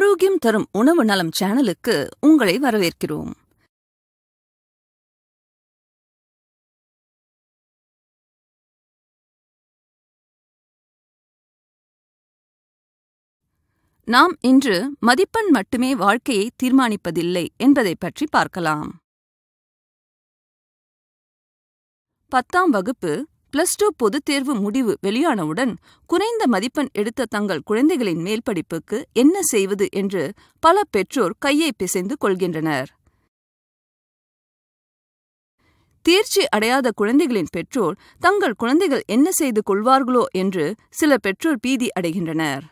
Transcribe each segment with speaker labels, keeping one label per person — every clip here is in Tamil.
Speaker 1: ஆரோக்கியம் தரும் உணவு நலம் சேனலுக்கு உங்களை வரவேற்கிறோம். நாம் இன்று மதிப்பெண் மட்டுமே வாழ்க்கையை தீர்மானிப்பதில்லை என்பதை பற்றி பார்க்கலாம். பத்தாம் வகுப்பு பிளஸ் டூ பொதுத் தேர்வு முடிவு வெளியானவுடன் குறைந்த மதிப்பெண் எடுத்த தங்கள் குழந்தைகளின் மேல் படிப்புக்கு என்ன செய்வது என்று பல பெற்றோர் கையை பிசைந்து கொள்கின்றனர். தேர்ச்சி அடையாத குழந்தைகளின் பெற்றோர் தங்கள் குழந்தைகள் என்ன செய்து கொள்வார்களோ என்று சில பெற்றோர் பீதி அடைகின்றனர்.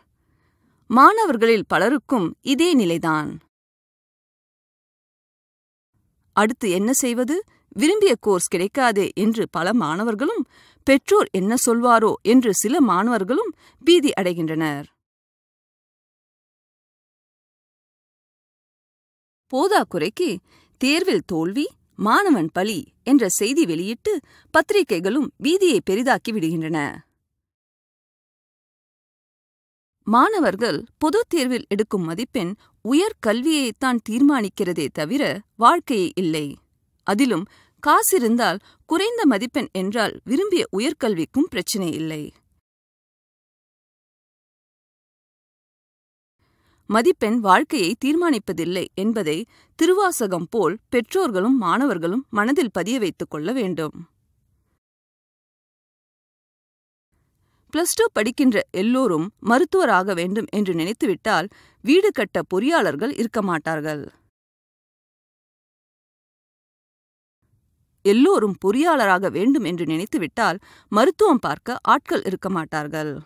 Speaker 1: மாணவர்களில் பலருக்கும் இதே நிலைதான். அடுத்து என்ன செய்வது? விரும்பிய கோர்ஸ் கிடைக்காதே என்று பல மாணவர்களும் பெற்றோர் என்ன சொல்வாரோ? என்று சில மாணவர்களும் பீதி அடைகின்றனர். போதாக்குறைக்கு தேர்வில் தோல்வி மாணவன் பலி என்ற செய்தி வெளியிட்டு பத்திரிகைகளும் பீதியை பெரிதாக்கி விடுகின்றன. மாணவர்கள் பொதுத் தேர்வில் எடுக்கும் மதிப்பெண் உயர் கல்வியைத்தான் தீர்மானிக்கிறதே தவிர வாழ்க்கையே இல்லை. அதிலும் காசிருந்தால் குறைந்த மதிப்பெண் என்றால் விரும்பிய உயர்கல்விக்கும் பிரச்சினை இல்லை. மதிப்பெண் வாழ்க்கையை தீர்மானிப்பதில்லை என்பதை திருவாசகம் போல் பெற்றோர்களும் மாணவர்களும் மனதில் பதிய வைத்துக் கொள்ள வேண்டும். பிளஸ் டூ படிக்கின்ற எல்லோரும் மருத்துவராக வேண்டும் என்று நினைத்துவிட்டால் வீடு கட்ட பொறியாளர்கள் இருக்க மாட்டார்கள். எல்லோரும் பொறியாளராக வேண்டும் என்று நினைத்துவிட்டால் மருத்துவம் பார்க்க ஆட்கள் இருக்க மாட்டார்கள்.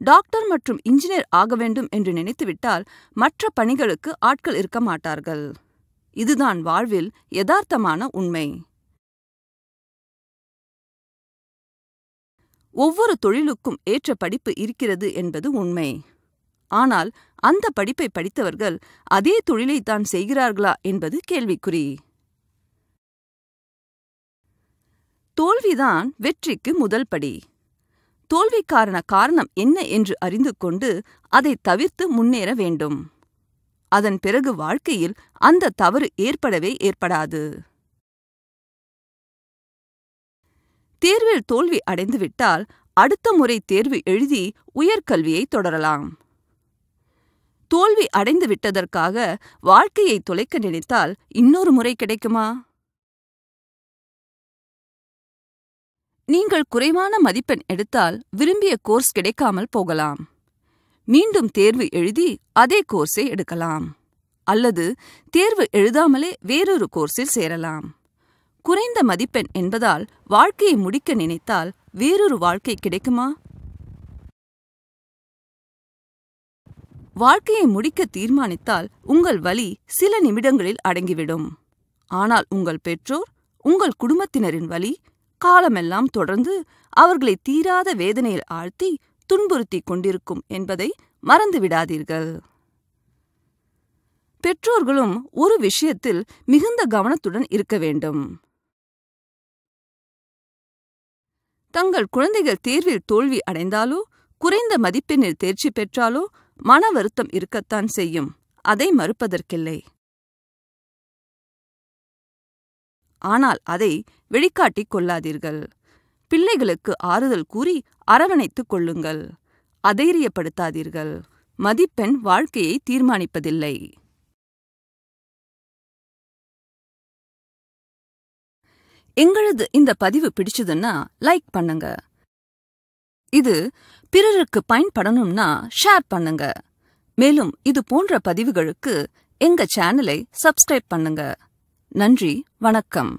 Speaker 1: டாக்டர் மற்றும் இன்ஜினியர் ஆக வேண்டும் என்று நினைத்துவிட்டால் மற்ற பணிகளுக்கு ஆட்கள் இருக்க மாட்டார்கள். இதுதான் வாழ்வில் யதார்த்தமான உண்மை. ஒவ்வொரு தொழிலுக்கும் ஏற்ற படிப்பு இருக்கிறது என்பது உண்மை. ஆனால் அந்த படிப்பை படித்தவர்கள் அதே தொழிலைத்தான் செய்கிறார்களா என்பது கேள்விக்குறி. தோல்விதான் வெற்றிக்கு முதல் படி. தோல்விக்காரண காரணம் என்ன என்று அறிந்து கொண்டு அதை தவிர்த்து முன்னேற வேண்டும். அதன் பிறகு வாழ்க்கையில் அந்த தவறு ஏற்படவே ஏற்படாது. தேர்வில் தோல்வி அடைந்துவிட்டால் அடுத்த முறை தேர்வு எழுதி உயர்கல்வியை தொடரலாம். தோல்வி அடைந்து விட்டதற்காக வாழ்க்கையை தொலைக்க நினைத்தால் இன்னொரு முறை கிடைக்குமா? நீங்கள் குறைவான மதிப்பெண் எடுத்தால் விரும்பிய கோர்ஸ் கிடைக்காமல் போகலாம். மீண்டும் தேர்வு எழுதி அதே கோர்ஸை எடுக்கலாம். அல்லது தேர்வு எழுதாமலே வேறொரு கோர்ஸில் சேரலாம். குறைந்த மதிப்பெண் என்பதால் வாழ்க்கையை முடிக்க நினைத்தால் வேறொரு வாழ்க்கை கிடைக்குமா? வாழ்க்கையை முடிக்க தீர்மானித்தால் உங்கள் வலி சில நிமிடங்களில் அடங்கிவிடும். ஆனால் உங்கள் பெற்றோர் உங்கள் குடும்பத்தினரின் வலி காலமெல்லாம் தொடர்ந்து அவர்களை தீராத வேதனையில் ஆழ்த்தி துன்புறுத்தி கொண்டிருக்கும் என்பதை மறந்துவிடாதீர்கள். பெற்றோர்களும் ஒரு விஷயத்தில் மிகுந்த கவனத்துடன் இருக்க வேண்டும். தங்கள் குழந்தைகள் தேர்வில் தோல்வி அடைந்தாலோ குறைந்த மதிப்பெண்ணில் தேர்ச்சி பெற்றாலோ மன வருத்தம் இருக்கத்தான் செய்யும். அதை மறுப்பதற்கில்லை. ஆனால் அதை வெளிக்காட்டிக் கொள்ளாதீர்கள். பிள்ளைகளுக்கு ஆறுதல் கூறி அரவணைத்துக் கொள்ளுங்கள். அதைரியப்படுத்தாதீர்கள். மதிப்பெண் வாழ்க்கையை தீர்மானிப்பதில்லை. எங்களது இந்த பதிவு பிடிச்சதுன்னா லைக் பண்ணுங்க. இது பிறருக்கு பயன்படணும்னா ஷேர் பண்ணுங்க. மேலும் இது போன்ற பதிவுகளுக்கு எங்க சேனலை சப்ஸ்கிரைப் பண்ணுங்க. நன்றி வணக்கம்.